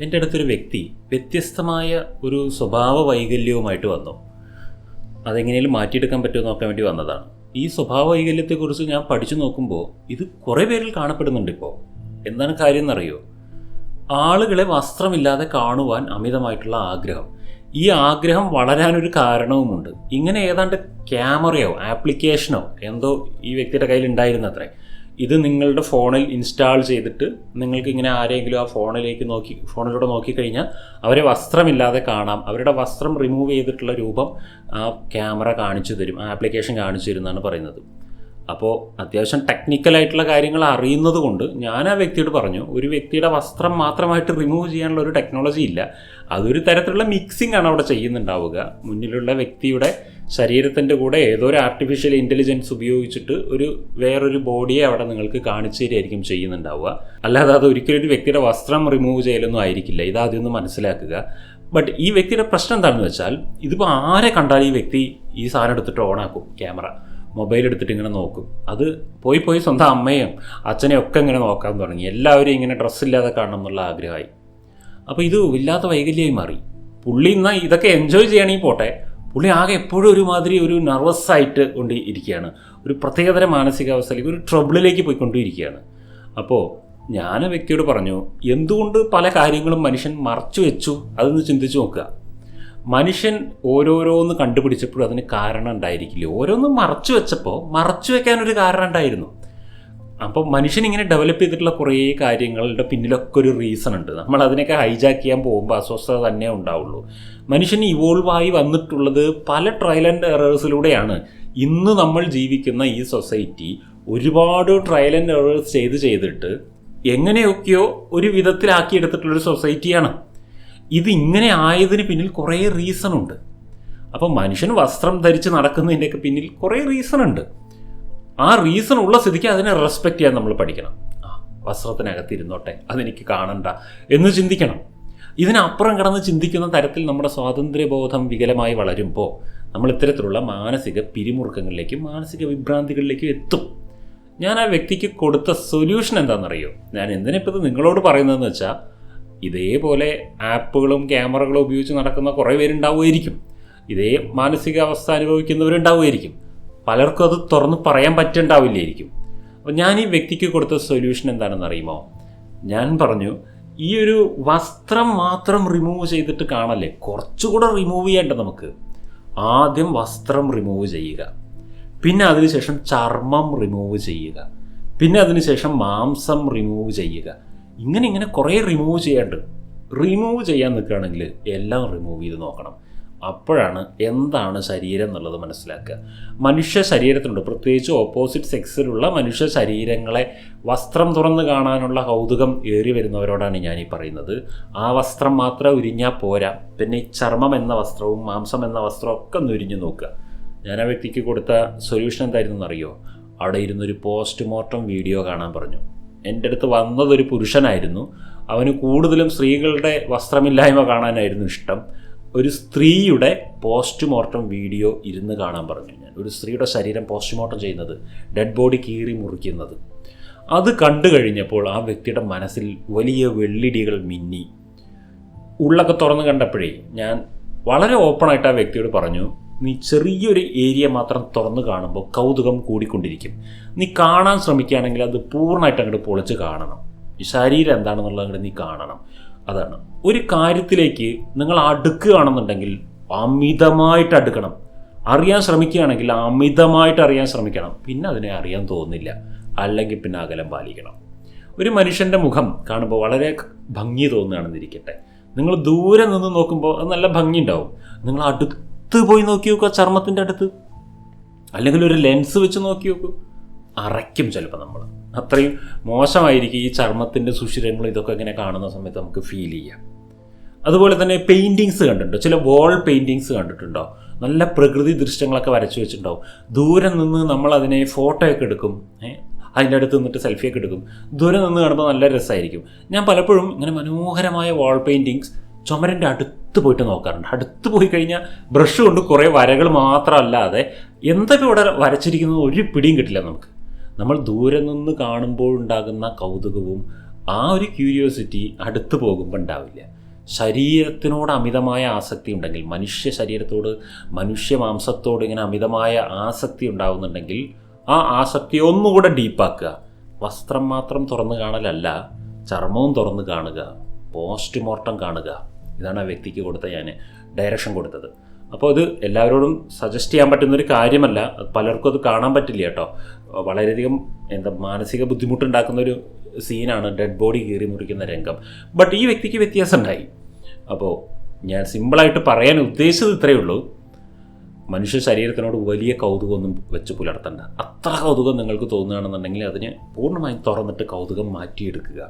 എന്റെ അടുത്തൊരു വ്യക്തി വ്യത്യസ്തമായ ഒരു സ്വഭാവ വൈകല്യവുമായിട്ട് വന്നു. അതെങ്ങനെയും മാറ്റിയെടുക്കാൻ പറ്റുമോ നോക്കാൻ വേണ്ടി വന്നതാണ്. ഈ സ്വഭാവ വൈകല്യത്തെക്കുറിച്ച് ഞാൻ പഠിച്ചു നോക്കുമ്പോൾ ഇത് കുറേ പേരിൽ കാണപ്പെടുന്നുണ്ട് ഇപ്പോൾ. എന്താണ് കാര്യം എന്നറിയോ? ആളുകളെ വസ്ത്രമില്ലാതെ കാണുവാൻ അമിതമായിട്ടുള്ള ആഗ്രഹം. ഈ ആഗ്രഹം വളരാനൊരു കാരണവുമുണ്ട്. ഇങ്ങനെ ഏതാണ്ട് ക്യാമറയോ ആപ്ലിക്കേഷനോ എന്തോ ഈ വ്യക്തിയുടെ കയ്യിൽ ഉണ്ടായിരുന്നത്രേ ഇത് നിങ്ങളുടെ ഫോണിൽ ഇൻസ്റ്റാൾ ചെയ്തിട്ട് നിങ്ങൾക്ക് ഇങ്ങനെ ആരെങ്കിലും ആ ഫോണിലേക്ക് നോക്കി ഫോണിലൂടെ നോക്കിക്കഴിഞ്ഞാൽ അവരെ വസ്ത്രമില്ലാതെ കാണാം. അവരുടെ വസ്ത്രം റിമൂവ് ചെയ്തിട്ടുള്ള രൂപം ആ ക്യാമറ കാണിച്ചു തരും ആ ആപ്ലിക്കേഷൻ കാണിച്ചു തരും എന്നാണ് പറയുന്നത്. അപ്പോൾ അത്യാവശ്യം ടെക്നിക്കലായിട്ടുള്ള കാര്യങ്ങൾ അറിയുന്നത് കൊണ്ട് ഞാൻ ആ വ്യക്തിയോട് പറഞ്ഞു ഒരു വ്യക്തിയുടെ വസ്ത്രം മാത്രമായിട്ട് റിമൂവ് ചെയ്യാനുള്ള ഒരു ടെക്നോളജി ഇല്ല. അതൊരു തരത്തിലുള്ള മിക്സിംഗ് ആണ് അവിടെ ചെയ്യുന്നുണ്ടാവുക. മുന്നിലുള്ള വ്യക്തിയുടെ ശരീരത്തിന്റെ കൂടെ ഏതോ ഒരു ആർട്ടിഫിഷ്യൽ ഇന്റലിജൻസ് ഉപയോഗിച്ചിട്ട് ഒരു വേറൊരു ബോഡിയെ അവിടെ നിങ്ങൾക്ക് കാണിച്ചു തരികയായിരിക്കും ചെയ്യുന്നുണ്ടാവുക. അല്ലാതെ അത് ഒരിക്കലും ഒരു വ്യക്തിയുടെ വസ്ത്രം റിമൂവ് ചെയ്യലൊന്നും ആയിരിക്കില്ല. ഇത് ആദ്യം ഒന്ന് മനസ്സിലാക്കുക. ബട്ട് ഈ വ്യക്തിയുടെ പ്രശ്നം എന്താണെന്ന് വെച്ചാൽ ഇതിപ്പോൾ ആരെ കണ്ടാൽ ഈ വ്യക്തി ഈ സാധനം എടുത്തിട്ട് ഓണാക്കും ക്യാമറ മൊബൈൽ എടുത്തിട്ട് ഇങ്ങനെ നോക്കും. അത് പോയി പോയി സ്വന്തം അമ്മയും അച്ഛനെയും ഒക്കെ ഇങ്ങനെ നോക്കാൻ തുടങ്ങി. എല്ലാവരും ഇങ്ങനെ ഡ്രസ്സില്ലാതെ കാണണം എന്നുള്ള ആഗ്രഹമായി. അപ്പോൾ ഇത് ഇല്ലാത്ത വൈകല്യമായി മാറി. പുള്ളി എന്നാൽ ഇതൊക്കെ എൻജോയ് ചെയ്യണമെങ്കിൽ പോട്ടെ. പുള്ളി ആകെ എപ്പോഴും ഒരുമാതിരി ഒരു നെർവസ് ആയിട്ട് കൊണ്ട് ഇരിക്കുകയാണ്. ഒരു പ്രത്യേകതര മാനസികാവസ്ഥയിലേക്ക് ഒരു ട്രബിളിലേക്ക് പോയിക്കൊണ്ടിരിക്കുകയാണ്. അപ്പോൾ ഞാൻ വ്യക്തിയോട് പറഞ്ഞു എന്തുകൊണ്ട് പല കാര്യങ്ങളും മനുഷ്യൻ മറച്ചു വെച്ചു? അതെന്ന് ചിന്തിച്ചു നോക്കുക. മനുഷ്യൻ ഓരോരോന്ന് കണ്ടുപിടിച്ചപ്പോഴും അതിന് കാരണം ഉണ്ടായിരിക്കില്ല. ഓരോന്നും മറച്ചു വെച്ചപ്പോൾ മറച്ചു വെക്കാനൊരു കാരണം ഉണ്ടായിരുന്നു. അപ്പോൾ മനുഷ്യൻ ഇങ്ങനെ ഡെവലപ്പ് ചെയ്തിട്ടുള്ള കുറേ കാര്യങ്ങളുടെ പിന്നിലൊക്കെ ഒരു റീസൺ ഉണ്ട്. നമ്മൾ അതിനൊക്കെ ഹൈജാക്ക് ചെയ്യാൻ പോകുമ്പോൾ അസ്വസ്ഥത തന്നെ ഉണ്ടാവുള്ളൂ. മനുഷ്യൻ ഇവോൾവ് ആയി വന്നിട്ടുള്ളത് പല ട്രയൽ ആൻഡ് എറേഴ്സിലൂടെയാണ് ഇന്ന് നമ്മൾ ജീവിക്കുന്ന ഈ സൊസൈറ്റി ഒരുപാട് ട്രയൽ ആൻഡ് എറേഴ്സ് ചെയ്ത് ചെയ്തിട്ട് എങ്ങനെയൊക്കെയോ ഒരു വിധത്തിലാക്കിയെടുത്തിട്ടുള്ളൊരു സൊസൈറ്റിയാണ് ഇത് ഇങ്ങനെ ആയതിന് പിന്നിൽ കുറേ റീസൺ ഉണ്ട്. അപ്പോൾ മനുഷ്യൻ വസ്ത്രം ധരിച്ച് നടക്കുന്നതിന്റെയൊക്കെ പിന്നിൽ കുറേ റീസൺ ഉണ്ട്. ആ റീസൺ ഉള്ള സ്ഥിതിക്ക് അതിനെ റെസ്പെക്റ്റ് ചെയ്യാൻ നമ്മൾ പഠിക്കണം. ആ വസ്ത്രത്തിനകത്ത് ഇരുന്നോട്ടെ അതെനിക്ക് കാണണ്ട എന്ന് ചിന്തിക്കണം. ഇതിനപ്പുറം കടന്ന് ചിന്തിക്കുന്ന തരത്തിൽ നമ്മുടെ സ്വാതന്ത്ര്യബോധം വികലമായി വളരുമ്പോൾ നമ്മൾ ഇത്തരത്തിലുള്ള മാനസിക പിരിമുറുക്കങ്ങളിലേക്കും മാനസിക വിഭ്രാന്തികളിലേക്കും എത്തും. ഞാൻ ആ വ്യക്തിക്ക് കൊടുത്ത സൊല്യൂഷൻ എന്താണെന്നറിയോ? ഞാൻ എന്തിനിപ്പോൾ ഇത് നിങ്ങളോട് പറയുന്നതെന്ന് വെച്ചാൽ ഇതേപോലെ ആപ്പുകളും ക്യാമറകളും ഉപയോഗിച്ച് നടക്കുന്ന കുറേ പേരുണ്ടാവുമായിരിക്കും. ഇതേ മാനസികാവസ്ഥ അനുഭവിക്കുന്നവരുണ്ടാവുമായിരിക്കും. പലർക്കും അത് തുറന്ന് പറയാൻ പറ്റണ്ടാവില്ലായിരിക്കും. അപ്പോൾ ഞാൻ ഈ വ്യക്തിക്ക് കൊടുത്ത സൊല്യൂഷൻ എന്താണെന്ന് അറിയുമോ? ഞാൻ പറഞ്ഞു ഈ ഒരു വസ്ത്രം മാത്രം റിമൂവ് ചെയ്തിട്ട് കാണല്ലേ? കുറച്ചുകൂടെ റിമൂവ് ചെയ്യേണ്ട നമുക്ക്? ആദ്യം വസ്ത്രം റിമൂവ് ചെയ്യുക. പിന്നെ അതിനുശേഷം ചർമ്മം റിമൂവ് ചെയ്യുക. പിന്നെ അതിനുശേഷം മാംസം റിമൂവ് ചെയ്യുക. ഇങ്ങനെ ഇങ്ങനെ കുറേ റിമൂവ് ചെയ്യാണ്ട്. റിമൂവ് ചെയ്യാൻ നിൽക്കുകയാണെങ്കിൽ എല്ലാം റിമൂവ് ചെയ്ത് നോക്കണം. അപ്പോഴാണ് എന്താണ് ശരീരം എന്നുള്ളത് മനസ്സിലാക്കുക. മനുഷ്യ ശരീരത്തിനുണ്ട്. പ്രത്യേകിച്ച് ഓപ്പോസിറ്റ് സെക്സിലുള്ള മനുഷ്യ ശരീരങ്ങളെ വസ്ത്രം തുറന്ന് കാണാനുള്ള കൗതുകം ഏറി വരുന്നവരോടാണ് ഞാൻ ഈ പറയുന്നത്. ആ വസ്ത്രം മാത്രം ഉരിഞ്ഞാൽ പോരാ. പിന്നെ ഈ ചർമ്മം എന്ന വസ്ത്രവും മാംസം എന്ന വസ്ത്രവും ഒക്കെ ഒന്ന് ഉരിഞ്ഞു നോക്കുക. ഞാൻ ആ വ്യക്തിക്ക് കൊടുത്ത സൊല്യൂഷൻ എന്തായിരുന്നു എന്നറിയോ അവിടെ ഇരുന്നൊരു പോസ്റ്റ്മോർട്ടം വീഡിയോ കാണാൻ പറഞ്ഞു. എന്റെ അടുത്ത് വന്നതൊരു പുരുഷനായിരുന്നു. അവന് കൂടുതലും സ്ത്രീകളുടെ വസ്ത്രമില്ലായ്മ കാണാനായിരുന്നു ഇഷ്ടം. ഒരു സ്ത്രീയുടെ പോസ്റ്റ്മോർട്ടം വീഡിയോ ഇരുന്ന് കാണാൻ പറഞ്ഞു ഞാൻ. ഒരു സ്ത്രീയുടെ ശരീരം പോസ്റ്റ്മോർട്ടം ചെയ്യുന്നത് ഡെഡ് ബോഡി കീറി മുറിക്കുന്നത്. അത് കണ്ടു കഴിഞ്ഞപ്പോൾ ആ വ്യക്തിയുടെ മനസ്സിൽ വലിയ വെള്ളിടികൾ മിന്നി. ഉള്ളൊക്കെ തുറന്ന് കണ്ടപ്പോഴേ ഞാൻ വളരെ ഓപ്പണായിട്ട് ആ വ്യക്തിയോട് പറഞ്ഞു നീ ചെറിയൊരു ഏരിയ മാത്രം തുറന്ന് കാണുമ്പോൾ കൗതുകം കൂടിക്കൊണ്ടിരിക്കും. നീ കാണാൻ ശ്രമിക്കുകയാണെങ്കിൽ അത് പൂർണമായിട്ട് അങ്ങോട്ട് പൊളിച്ച് കാണണം. ഈ ശരീരം എന്താണെന്നുള്ളത് അങ്ങോട്ട് നീ കാണണം. അതാണ്. ഒരു കാര്യത്തിലേക്ക് നിങ്ങൾ അടുക്കുകയാണെന്നുണ്ടെങ്കിൽ അമിതമായിട്ട് അടുക്കണം. അറിയാൻ ശ്രമിക്കുകയാണെങ്കിൽ അമിതമായിട്ട് അറിയാൻ ശ്രമിക്കണം. പിന്നെ അതിനെ അറിയാൻ തോന്നില്ല അല്ലെങ്കിൽ പിന്നെ അകലം പാലിക്കണം. ഒരു മനുഷ്യന്റെ മുഖം കാണുമ്പോൾ വളരെ ഭംഗി തോന്നുകയാണെന്നിരിക്കട്ടെ. നിങ്ങൾ ദൂരെ നിന്ന് നോക്കുമ്പോൾ അത് നല്ല ഭംഗി ഉണ്ടാവും. നിങ്ങൾ അടുത്ത് പോയി നോക്കി നോക്കുക ചർമ്മത്തിന്റെ അടുത്ത്. അല്ലെങ്കിൽ ഒരു ലെൻസ് വെച്ച് നോക്കി നോക്കൂ. അറയ്ക്കും ചിലപ്പോൾ നമ്മൾ. അത്രയും മോശമായിരിക്കും ഈ ചർമ്മത്തിന്റെ സുഷിരങ്ങളും ഇതൊക്കെ ഇങ്ങനെ കാണുന്ന സമയത്ത് നമുക്ക് ഫീൽ ചെയ്യാം. അതുപോലെ തന്നെ പെയിന്റിങ്സ് കണ്ടിട്ടുണ്ടോ? ചില വാൾ പെയിന്റിങ്സ് കണ്ടിട്ടുണ്ടോ? നല്ല പ്രകൃതി ദൃശ്യങ്ങളൊക്കെ വരച്ചു വെച്ചിട്ടുണ്ടാവും. ദൂരെ നിന്ന് നമ്മൾ അതിനെ ഫോട്ടോ ഒക്കെ എടുക്കും. അതിന്റെ അടുത്ത് നിന്നിട്ട് സെൽഫിയൊക്കെ എടുക്കും. ദൂരെ നിന്ന് കാണുമ്പോൾ നല്ല രസമായിരിക്കും. ഞാൻ പലപ്പോഴും ഇങ്ങനെ മനോഹരമായ വാൾ പെയിന്റിങ്സ് ചുമരന്റെ അടുത്ത് പോയിട്ട് നോക്കാറുണ്ട്. അടുത്ത് പോയി കഴിഞ്ഞാൽ ബ്രഷ് കൊണ്ട് കുറേ വരകൾ മാത്രമല്ലാതെ എന്തൊക്കെ ഇവിടെ വരച്ചിരിക്കുന്നത് ഒരു പിടിയും കിട്ടില്ല നമുക്ക്. നമ്മൾ ദൂരെ നിന്ന് കാണുമ്പോൾ ഉണ്ടാകുന്ന കൗതുകവും ആ ഒരു ക്യൂരിയോസിറ്റി അടുത്ത് പോകുമ്പോൾ ഉണ്ടാവില്ല. ശരീരത്തിനോട് അമിതമായ ആസക്തി ഉണ്ടെങ്കിൽ മനുഷ്യ ശരീരത്തോട് മനുഷ്യ മാംസത്തോട് ഇങ്ങനെ അമിതമായ ആസക്തി ഉണ്ടാകുന്നുണ്ടെങ്കിൽ ആ ആസക്തി ഒന്നുകൂടെ ഡീപ്പാക്കുക വസ്ത്രം മാത്രം തുറന്നു കാണലല്ല ചർമ്മവും തുറന്നു കാണുക പോസ്റ്റ്മോർട്ടം കാണുക. ഇതാണ് ആ വ്യക്തിക്ക് കൊടുത്ത ഞാൻ ഡയറക്ഷൻ കൊടുത്തത്. അപ്പോൾ ഇത് എല്ലാവരോടും സജസ്റ്റ് ചെയ്യാൻ പറ്റുന്ന ഒരു കാര്യമല്ല പലർക്കും അത് കാണാൻ പറ്റില്ല കേട്ടോ. വളരെയധികം എന്താ മാനസിക ബുദ്ധിമുട്ടുണ്ടാക്കുന്ന ഒരു സീനാണ് ഡെഡ് ബോഡി കീറി മുറിക്കുന്ന രംഗം. ബട്ട് ഈ വ്യക്തിക്ക് വ്യത്യാസം ഉണ്ടായി അപ്പോൾ ഞാൻ സിമ്പിളായിട്ട് പറയാൻ ഉദ്ദേശിച്ചത് ഇത്രയേ ഉള്ളൂ. മനുഷ്യ ശരീരത്തിനോട് വലിയ കൗതുകമൊന്നും വെച്ച് പുലർത്തണ്ട. അത്ര കൗതുകം നിങ്ങൾക്ക് തോന്നുകയാണെന്നുണ്ടെങ്കിൽ അതിന് പൂർണമായും തുറന്നിട്ട് കൗതുകം മാറ്റിയെടുക്കുക.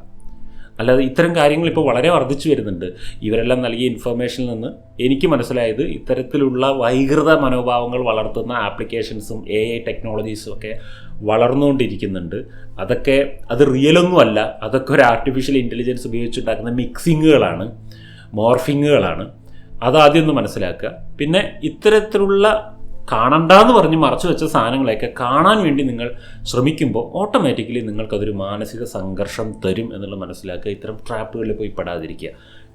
അല്ലാതെ ഇത്തരം കാര്യങ്ങൾ ഇപ്പോൾ വളരെ വർദ്ധിച്ചു വരുന്നുണ്ട്. ഇവരെല്ലാം നൽകിയ ഇൻഫർമേഷനിൽ നിന്ന് എനിക്ക് മനസ്സിലായത് ഇത്തരത്തിലുള്ള വൈകൃത മനോഭാവങ്ങൾ വളർത്തുന്ന ആപ്ലിക്കേഷൻസും എ ഐ ടെക്നോളജീസും ഒക്കെ വളർന്നുകൊണ്ടിരിക്കുന്നുണ്ട്. അതൊക്കെ അത് റിയലൊന്നുമല്ല അതൊക്കെ ഒരു ആർട്ടിഫിഷ്യൽ ഇന്റലിജൻസ് ഉപയോഗിച്ചുണ്ടാക്കുന്ന മിക്സിങ്ങുകളാണ് മോർഫിങ്ങുകളാണ് അതാദ്യം ഒന്ന് മനസ്സിലാക്കുക. പിന്നെ ഇത്തരത്തിലുള്ള കാണണ്ടെന്ന് പറഞ്ഞ് മറച്ചു വെച്ച സാധനങ്ങളെയൊക്കെ കാണാൻ വേണ്ടി നിങ്ങൾ ശ്രമിക്കുമ്പോൾ ഓട്ടോമാറ്റിക്കലി നിങ്ങൾക്കതൊരു മാനസിക സംഘർഷം തരും എന്നുള്ളത് മനസ്സിലാക്കുക. ഇത്തരം ട്രാപ്പുകളിൽ പോയി പെടാതിരിക്കുക.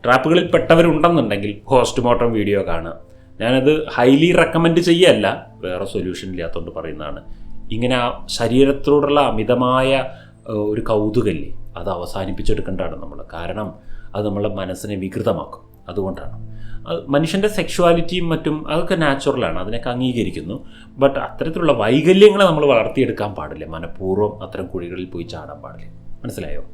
ട്രാപ്പുകളിൽ പെട്ടവരുണ്ടെന്നുണ്ടെങ്കിൽ പോസ്റ്റ്മോർട്ടം വീഡിയോ കാണുക. ഞാനത് ഹൈലി റെക്കമെൻഡ് ചെയ്യല്ല. വേറെ സൊല്യൂഷൻ ഇല്ലാത്തതുകൊണ്ട് പറയുന്നതാണ്. ഇങ്ങനെ ആ ശരീരത്തോടുള്ള അമിതമായ ഒരു കൗതുകല്ലേ? അത് അവസാനിപ്പിച്ചെടുക്കേണ്ടതാണ് നമ്മൾ കാരണം അത് നമ്മളെ മനസ്സിനെ വികൃതമാക്കും. അതുകൊണ്ടാണ്. അത് മനുഷ്യന്റെ സെക്ഷുവാലിറ്റിയും മറ്റും അതൊക്കെ നാച്ചുറലാണ് അതിനൊക്കെ അംഗീകരിക്കുന്നു. ബട്ട് അത്തരത്തിലുള്ള വൈകല്യങ്ങളെ നമ്മൾ വളർത്തിയെടുക്കാൻ പാടില്ല. മനഃപൂർവം അത്തരം കുഴികളിൽ പോയി ചാടാൻ പാടില്ല. മനസ്സിലായോ?